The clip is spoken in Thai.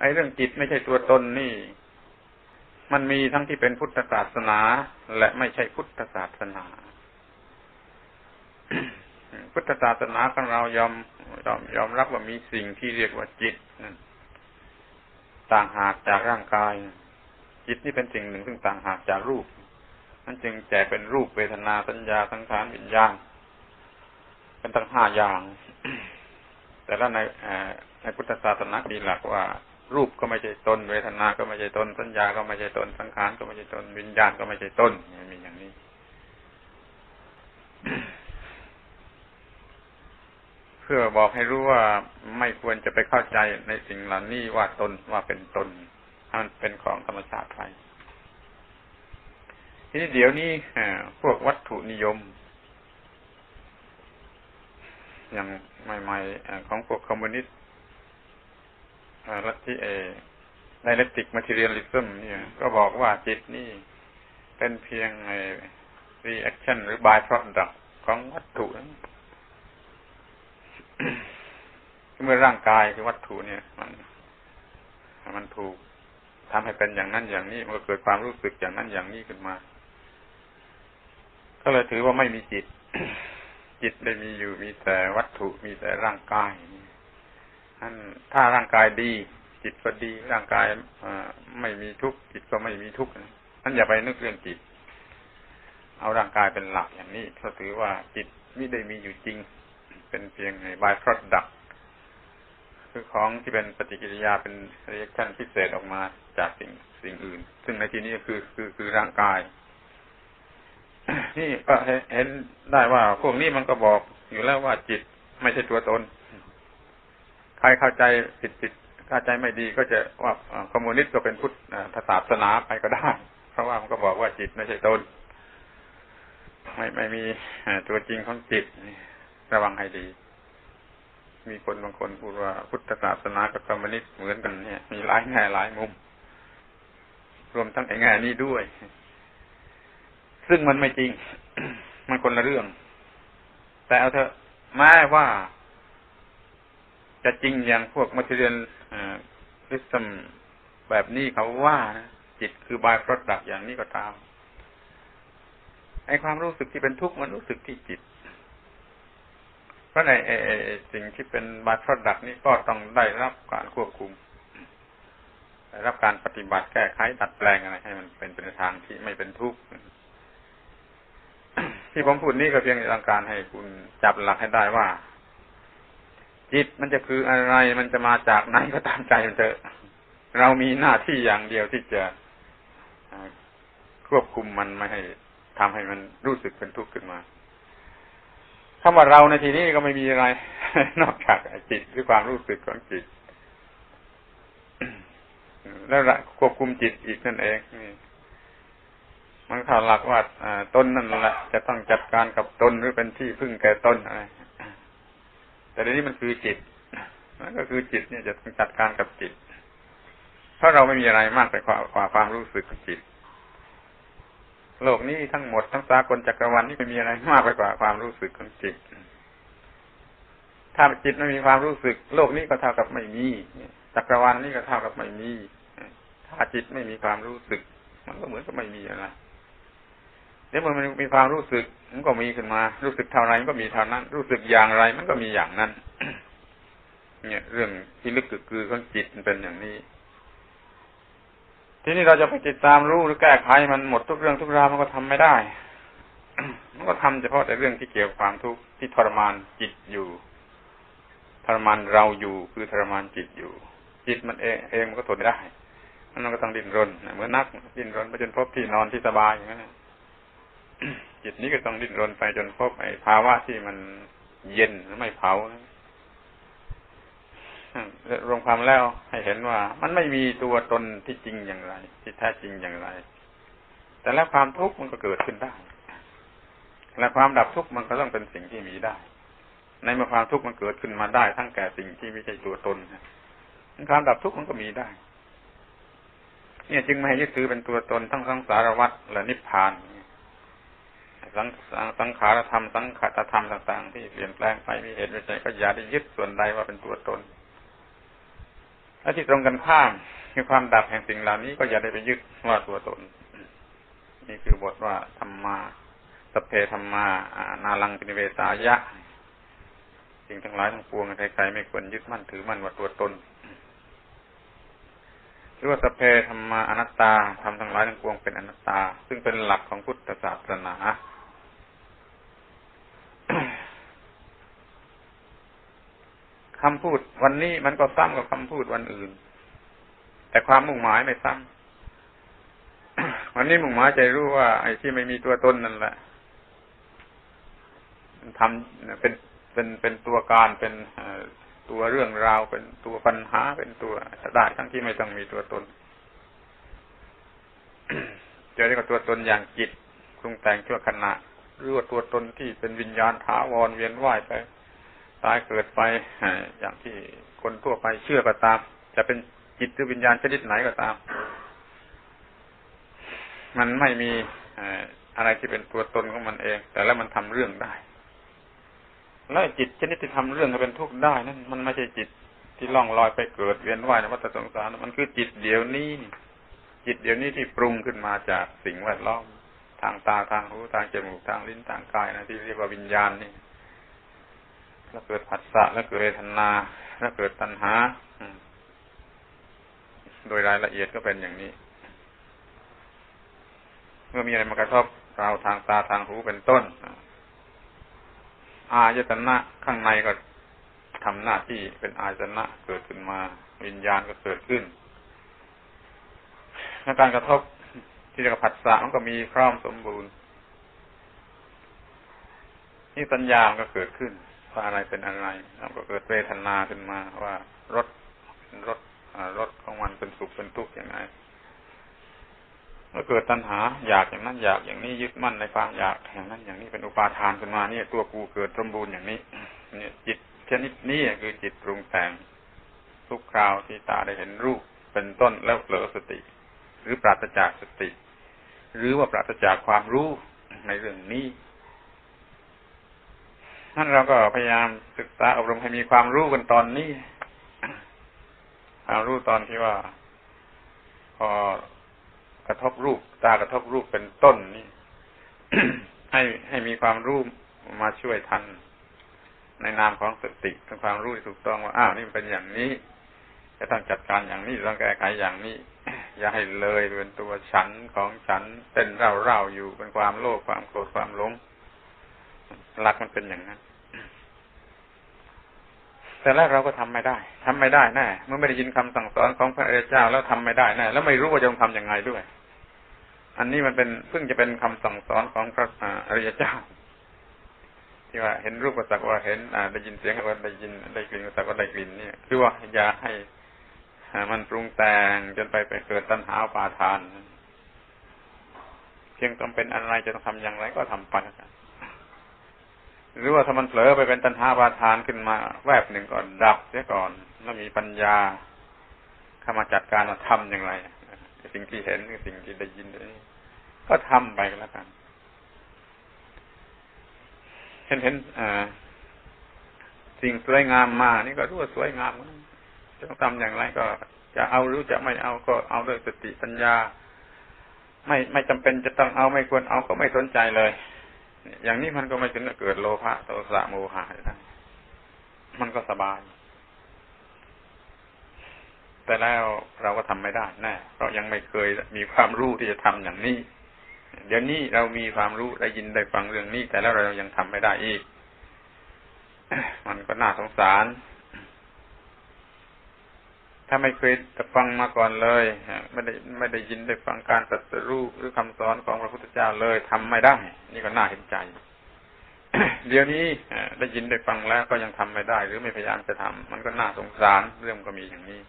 ไอ้เรื่องจิตไม่ใช่ตัวตนนี่ มันมีทั้งที่เป็นพุทธศาสนา และไม่ใช่พุทธศาสนา พุทธศาสนาของเรายอมยอมยอมรับว่ามีสิ่งที่เรียกว่าจิตนั่นต่างหากจากร่างกาย จิตนี่เป็นสิ่งหนึ่งซึ่งต่างหากจากรูปนั่นจึงแจกเป็นรูปเวทนาสัญญาสังขารวิญญาณเป็นตั้งห้าอย่าง แต่ละใน ในพุทธศาสนามีหลักว่า รูปก็ไม่ใช่ตน เวทนา ก็ไม่ใช่ตน สัญญา ก็ไม่ใช่ตน สังขารก็ไม่ใช่ตน วิญญาณก็ไม่ใช่ตนมีอย่างนี้ เพื่อบอกให้รู้ว่าไม่ควรจะไปเข้าใจในสิ่งเหล่านี้ว่าตนว่าเป็นตนมันเป็นของธรรมชาติไปทีนี้เดี๋ยวนี้พวกวัตถุนิยม อย่างใหม่ ๆ ของพวกคอมมิวนิสต์ ลัทธิเอไดเรติกมาทีเรียลิซึมเนี่ย ก็บอกว่าจิตนี่เป็นเพียงไอรีแอคชั่นหรือบายโปรดักของวัตถุเมื่อร่างกายคือวัตถุเนี่ย มันมันถูกทำให้เป็นอย่างนั้นอย่างนี้ มันก็เกิดความรู้สึกอย่างนั้นอย่างนี้ขึ้นมา ก็เลยถือว่าไม่มีจิต จิตได้มีอยู่มีแต่วัตถุมีแต่ร่างกายท่านถ้าร่างกายดี จิตก็ดี ร่างกายไม่มีทุกข์จิตก็ไม่มีทุกข์ท่านอย่าไปนึกเรื่องจิต เอาร่างกายเป็นหลักอย่างนี้เขาถือว่าจิตไม่ได้มีอยู่จริง เป็นเพียงบายพรอดักคือของที่เป็นปฏิกิริยาเป็นเรียกชั่นพิเศษออกมาจากสิ่งสิ่งอื่น ซึ่งในที่นี้คือคือคือร่างกาย นี่ก็เห็นได้ว่าพวกนี้มันก็บอกอยู่แล้วว่าจิตไม่ใช่ตัวตน ใครเข้าใจผิดผิดเข้าใจไม่ดีก็จะว่าคอมมิวนิสต์ก็เป็นพุทธศาสนาไปก็ได้ เพราะว่ามันก็บอกว่าจิตไม่ใช่ตนไม่ไม่มีตัวจริงของจิตระวังให้ดี มีคนบางคนพูดว่าพุทธศาสนากับคอมมิวนิสต์เหมือนกันเนี่ย มีหลายแง่หลายมุม รวมทั้งไอ้แง่นี้ด้วย ซึ่งมันไม่จริง มันคนละเรื่อง แต่เอาเถอะแม้ว่า จะจริงอย่างพวกมัธเรียนริสมแบบนี้เขาว่านะจิตคือบายพรดักอย่างนี้ก็ตามไอความรู้สึกที่เป็นทุกข์มันรู้สึกที่จิต เพราะในสิ่งที่เป็นบายพรดักนี้ก็ต้องได้รับการควบคุมได้รับการปฏิบัติแก้ไขดัดแปลงอะไรให้มันเป็นเป็นทางที่ไม่เป็นทุกข์ที่ผมพูดนี้ก็เพียงต้องการให้คุณจับหลักให้ได้ว่า จิตมันจะคืออะไรมันจะมาจากไหนก็ตามใจมันเถอะ เรามีหน้าที่อย่างเดียวที่จะควบคุมมันไม่ให้ทำให้มันรู้สึกเป็นทุกข์ขึ้นมาคำว่าเราในที่นี้ก็ไม่มีอะไร นอกจากจิตหรือความรู้สึกของจิต แล้วควบคุมจิตอีกนั่นเองมันข่าวหลักว่าตนนั่นแหละจะต้องจัดการกับตนหรือเป็นที่พึ่งแก่ตนอะไร แต่ในนี้มันคือจิตนั่นก็คือจิตเนี่ยจะต้องจัดการกับจิต เพราะเราไม่มีอะไรมากไปกว่าความรู้สึกของจิต โลกนี้ทั้งหมดทั้งสากลจักรวาลนี่ไม่มีอะไรมากไปกว่าความรู้สึกของจิต ถ้าจิตไม่มีความรู้สึก โลกนี้ก็เท่ากับไม่มีจักรวาลนี้ก็เท่ากับไม่มี ถ้าจิตไม่มีความรู้สึก มันก็เหมือนกับไม่มีอะไร เดี๋ยวมันมีความรู้สึกมันก็มีขึ้นมา รู้สึกเท่าไรมันก็มีเท่านั้น รู้สึกอย่างไรมันก็มีอย่างนั้น เนี่ยเรื่องที่ลึกคือของจิตมันเป็นอย่างนี้ ทีนี้เราจะไปติดตามรู้หรือแก้ไขมันหมดทุกเรื่องทุกราวมันก็ทำไม่ได้ มันก็ทำเฉพาะแต่เรื่องที่เกี่ยวกับความทุกข์ที่ทรมานจิตอยู่ ทรมานเราอยู่คือทรมานจิตอยู่ จิตมันเองเองมันก็ทนไม่ได้มันก็ต้องดิ้นรนเหมือนนักดิ้นรนไปจนพบที่นอนที่สบายอย่างนั้น จิตนี้ก็ต้องดิ้นรนไปจนพบไอ้ภาวะที่มันเย็นไม่เผารวมความแล้วให้เห็นว่า มันไม่มีตัวตนที่จริงอย่างไร ที่แท้จริงอย่างไร แต่แล้วความทุกข์มันก็เกิดขึ้นได้ และความดับทุกข์มันก็ต้องเป็นสิ่งที่มีได้ ในเมื่อความทุกข์มันเกิดขึ้นมาได้ ทั้งแก่สิ่งที่ไม่ใช่ตัวตนความดับทุกข์มันก็มีได้ เนี่ยจึงไม่ให้ยึดถือเป็นตัวตนทั้งสังสารวัฏและนิพพาน สังสังขารธรรมสังขตธรรมต่างๆ ที่เปลี่ยนแปลงไปมีเหตุมีใจก็อย่าได้ยึดส่วนใดว่าเป็นตัวตนและที่ตรงกันข้ามคือความดับแห่งสิ่งเหล่านี้ก็อย่าได้ไปยึดว่าตัวตน นี่คือบทว่าธรรมาสพเพธรรมานาลังปินิเวสายะสิ่งทั้งหลายทั้งปวงใครๆไม่ควรยึดมั่นถือมั่นว่าตัวตน หรือว่าสเพธรรมาอนัตตาทำทั้งหลายทั้งปวงเป็นอนัตตา ซึ่งเป็นหลักของพุทธศาสนาคำพูดวันนี้มันก็ซ้ำกับคำพูดวันอื่น แต่ความมุ่งหมายไม่ซ้ำวันนี้มุ่งหมายใจรู้ว่า ไอ้ที่ไม่มีตัวตนนั่นแหละมันทำเป็นเป็นเป็นตัวการเป็น ตัวเรื่องราวเป็นตัวปัญหาเป็นตัวได้ทั้งที่ไม่ต้องมีตัวตนเจอได้กับตัวตนอย่างจิตปรุงแต่งชั่วขณะหรือว่าตัวตนที่เป็นวิญญาณท้าวรเวียนว่ายไปตายเกิดไปอย่างที่คนทั่วไปเชื่อก็ตาม จะเป็นจิตหรือวิญญาณชนิดไหนก็ตาม มันไม่มีอะไรที่เป็นตัวตนของมันเอง แต่แล้วมันทำเรื่องได้ แล้วจิตชนิดที่ทำเรื่องให้เป็นทุกข์ได้นั่นมันไม่ใช่จิตที่ล่องลอยไปเกิดเวียนว่ายในวัฏสงสารมันคือจิตเดี๋ยวนี้ จิตเดี๋ยวนี้ที่ปรุงขึ้นมาจากสิ่งแวดล้อมทางตาทางหูทางจมูกทางลิ้นทางกายนะที่เรียกว่าวิญญาณนี่แล้วเกิดผัสสะแล้วเกิดเวทนา แล้วเกิดตัณหาโดยรายละเอียดก็เป็นอย่างนี้ เมื่อมีอะไรมากระทบเราทางตาทางหูเป็นต้น อายตนะข้างในก็ทำหน้าที่เป็นอายตนะเกิดขึ้นมา วิญญาณก็เกิดขึ้นและการกระทบที่เรียกผัสสะมันก็มีพร้อมสมบูรณ์นี่สัญญามันก็เกิดขึ้นว่าอะไรเป็นอะไรแล้วก็เกิดเวทนาขึ้นมาว่ารสรสรสของมันเป็นสุขเป็นทุกข์อย่างไร เมื่อเกิดตัณหาอยากอย่างนั้นอยากอย่างนี้ยึดมั่นในความอยากอย่างนั้นอย่างนี้เป็นอุปาทานขึ้นมาเนี่ยตัวกูเกิดสมบูรณ์อย่างนี้ เนี่ยจิตชนิดนี้คือจิตปรุงแต่งทุกคราวที่ตาได้เห็นรูปเป็นต้นแล้วเผลอสติ หรือปราศจากสติ หรือว่าปราศจากความรู้ในเรื่องนี้นั่นเราก็พยายามศึกษาอบรมให้มีความรู้กันตอนนี้ความรู้ตอนที่ว่าพอ ระทบรูป ตากระทบรูปเป็นต้นนี่ให้ให้มีความรู้มาช่วยทัน ในนามของสติเป็นความรู้ที่ถูกต้องว่าอ้าวนี่เป็นอย่างนี้ จะต้องจัดการอย่างนี้ต้องแก้ไขอย่างนี้ อย่าให้เลยเป็นตัวฉันของฉันเป็นเร่าเร่าอยู่เป็นความโลภความโกรธความหลงหลักมันเป็นอย่างนั้นแต่แรกเราก็ทำไม่ได้ทำไม่ได้แน่เมื่อไม่ได้ยินคำสั่งสอนของพระอริยเจ้าแล้วทำไม่ได้แน่แล้วไม่รู้ว่าจะทำยังไงด้วย อันนี้มันเป็นเพิ่งจะเป็นคำสั่งสอนของพระอริยเจ้า ที่ว่าเห็นรูปก็สักว่าเห็นได้ยินเสียงก็ได้ยินได้กลิ่นก็สักว่าได้กลิ่นเนี่ยคือว่าอย่าให้มันปรุงแต่งจนไปไปเกิดตัณหาปาทาน เพียงต้องเป็นอะไรจะต้องทำอย่างไรก็ทำไปหรือว่าถ้ามันเผลอไปเป็นตัณหาบาทานขึ้นมา แวบหนึ่งก่อนดับเสียก่อน แล้วมีปัญญาเข้ามาจัดการมาทำอย่างไร สิ่งที่เห็นสิ่งที่ได้ยินนี่ก็ทำไปแล้วกันเห็นเห็นสิ่งสวยงามมานี่ก็รู้ว่าสวยงามจะต้องทำอย่างไรก็ จะเอารือจะไม่เอาก็เอาด้วยสติปัญญา ไม่ไม่จำเป็นจะต้องเอาไม่ควรเอาก็ไม่สนใจเลย อย่างนี้มันก็ไม่ถึงกับเกิดโลภะโทสะโมหะได้มันก็สบาย แต่แล้วเราก็ทำไม่ได้แน่เพราะยังไม่เคยมีความรู้ที่จะทำอย่างนี้ เดี๋ยวนี้เรามีความรู้ได้ยินได้ฟังเรื่องนี้ แต่แล้วเรายังทำไม่ได้อีก มันก็น่าสงสาร ถ้าไม่เคยฟังมาก่อนเลยไม่ได้ไม่ได้ยินได้ฟังการตรัสรู้หรือคำสอนของพระพุทธเจ้าเลยทำไม่ได้ นี่ก็น่าเห็นใจเดี๋ยวนี้ได้ยินได้ฟังแล้วก็ยังทำไม่ได้ หรือไม่พยายามจะทำมันก็น่าสงสารเรื่องก็มีอย่างนี้